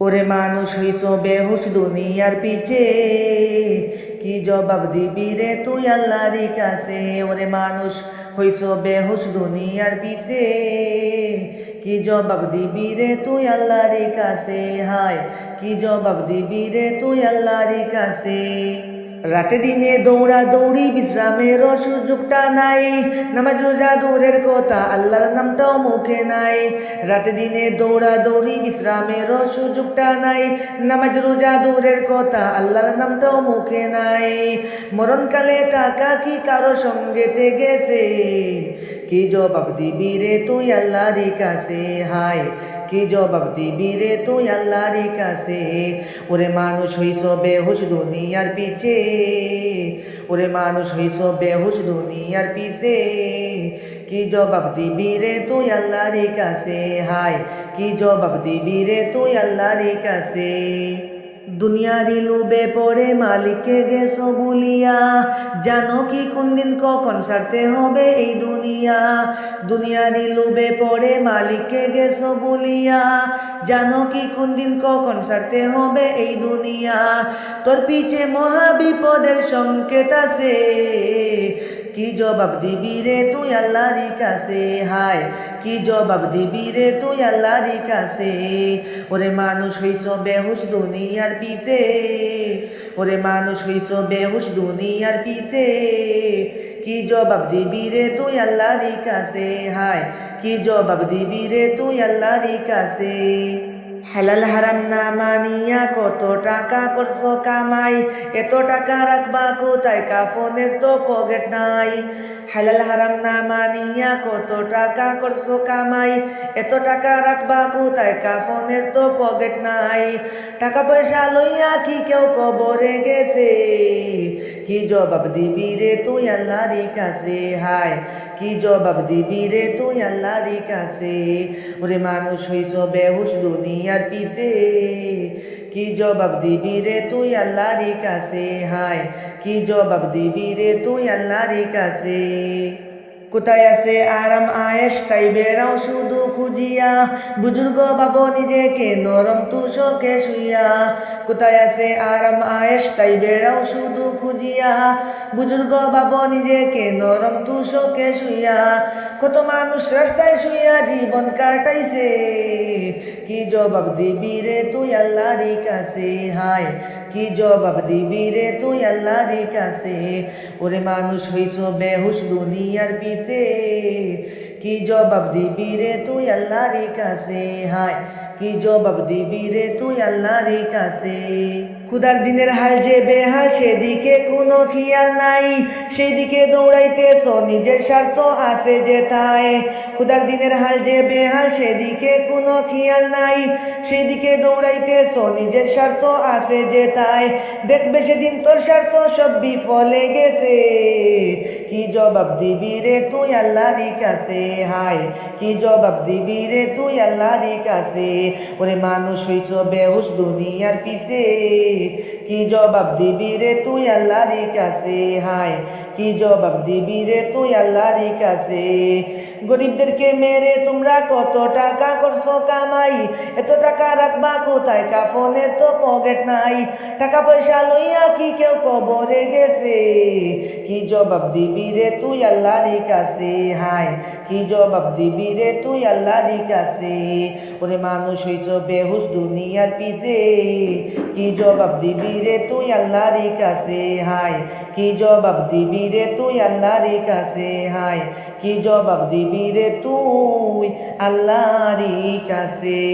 ওরে মানুষ হইছ বেহুশ দুনিয়ার পিছে। কি জবাব দিবি রে তুই আল্লাহর কাছে? ওরে মানুষ হইছ বেহুশ দুনিয়ার পিছে। কি জবাব দিবি রে তুই আল্লাহর কাছে? হায়, কি জবাব দিবি রে তুই আল্লাহর কাছে? রাতে দিনে দৌড়া দৌড়ি, বিশ্রামের সুযোগটা নাই। নামাজ রোজা দূরের কথা, আল্লাহর নামটাও মুখে নাই। রাতে দিনে দৌড়া দৌড়ি, বিশ্রামের সুযোগটা নাই। নামাজ রোজা দূরের কথা, আল্লাহর নামটাও মুখে নাই। মরণকালে টাকা কি কারও সঙ্গেতে গেছে? কি জবাব দিবি রে তুই আল্লাহর কাছে? হায়, কি জবাব দিবি রে তুই আল্লাহর কাছে? ওরে মানুষ হইছ বেহুশ দুনিয়ার পিছে। ওরে মানুষ হইছ বেহুশ দুনিয়ার পিছে। কি জবাব দিবি রে তুই আল্লাহর কাছে? হায়, কি জবাব দিবি রে তুই আল্লাহর কাছে? দুনিয়ারি লুবে পড়ে মালিককে গেছো বলিয়া। জানো কি কোন দিন কখন ছাড়তে হবে এই দুনিয়া? দুনিয়ারি লুবে পড়ে মালিককে গেছো বলিয়া। জানো কি কোন দিন কখন ছাড়তে হবে এই দুনিয়া? তোর পিছে মহাবিপদের সংকেত আছে। কি জবাব দিবি রে তুই আল্লাহর কাছে? হায়, কি জবাব দিবি রে তুই আল্লাহর কাছে? ওরে মানুষ হইছ বেহুশ দুনিয়ার পিছে। ওরে মানুষ হইছ বেহুশ দুনিয়ার পিছে। কি জবাব দিবি রে তুই আল্লাহর কাছে? হায়, কি জবাব দিবি রে তুই আল্লাহর কাছে? হালাল হারাম না মানিয়া কত টাকা করছ কামাই? এত টাকা রাখবা কোথায়? কাফনের তো পকেট নাই। হালাল হারাম না মানিয়া কত টাকা করছ কামাই? এত টাকা রাখবা কোথায়? কাফনের তো পকেট নাই। টাকা পয়সা লইয়া কি কেউ কবরে গেছে? কি জবাব দিবি রে তুই আল্লাহর কাছে? হায়, কি জবাব দিবি রে তুই আল্লাহর কাছে? ওরে মানুষ হইছ বেহুশ দুনিয়ার পিছে। কি জবাব দিবি রে তুই আল্লাহর কাছে? হায়, কি জবাব দিবি রে তুই আল্লাহর কাছে? কোথায় আছে আরাম আয়েস তাই বেড়াও শুধু খুঁজিয়া। বুজুর্গ বাবু নিজেকে নরম তুষকে শুইয়া। কোথায় আছে আরাম আয়েস তাই বেড়াও শুধু খুঁজিয়া। বুজুর্গ বাবু নিজেকে নরম তুষকে শুইয়া। কত মানুষ রাস্তায় শুইয়া জীবন কাটাইছে। কি জবাব দিবি রে তুই আল্লাহর কাছে? হায়, কি জবাব দিবি রে তুই আল্লাহর কাছে? ওরে মানুষ হইছ বেহুশ দুনিয়ার পিছে। কি জবাব দিবি রে তুই আল্লাহর কাছে? হায়, কি জবাব দিবি রে তুই আল্লাহর কাছে? খুদার দিনের হাল যে বেহাল, সেদিকে কোনো খেয়াল নাই। সেদিকে দৌড়াইতেছ, নিজের স্বার্থ আছে যে তাই। খুদার দিনের হাল যে বেহাল, সেদিকে কোনো খেয়াল নাই। সেদিকে দৌড়াইতেছ, নিজের স্বার্থ আছে যে তাই। দেখবে সেদিন তোর স্বার্থ সব বিফলে গেছে। কি জবাব দিবি রে তুই আল্লাহরি কাছে? হায়, কি জবাব দিবি রে তুই আল্লাহরি কাছে? ওরে মানুষ হইছ বেহুশ দুনিয়ার পিছে। কি জবাব দিবি রে তুই আল্লাহরি কাছে? হায়, কি জবাব দিবি রে তুই আল্লাহরি কাছে? গরিবদেরকে মেরে তোমরা কত টাকা করছ কামাই? এত টাকা রাখবা কোথায়? কাফনের তো পকেট নাই। টাকা পয়সা লইয়া কি কেউ কবরে গেছে? কি জবাব দিবি রে তুই আল্লাহর কাছে? হায়, কি জবাব দিবি রে তুই আল্লাহর কাছে? ওরে মানুষ হইছ বেহুশ দুনিয়ার পিছে। কি জবাব দিবি রে তুই আল্লাহর কাছে? হায়, কি জবাব দিবি রে তুই আল্লাহর কাছে? হায়, কি জবাব দিবি রে তুই আল্লাহর কাছে।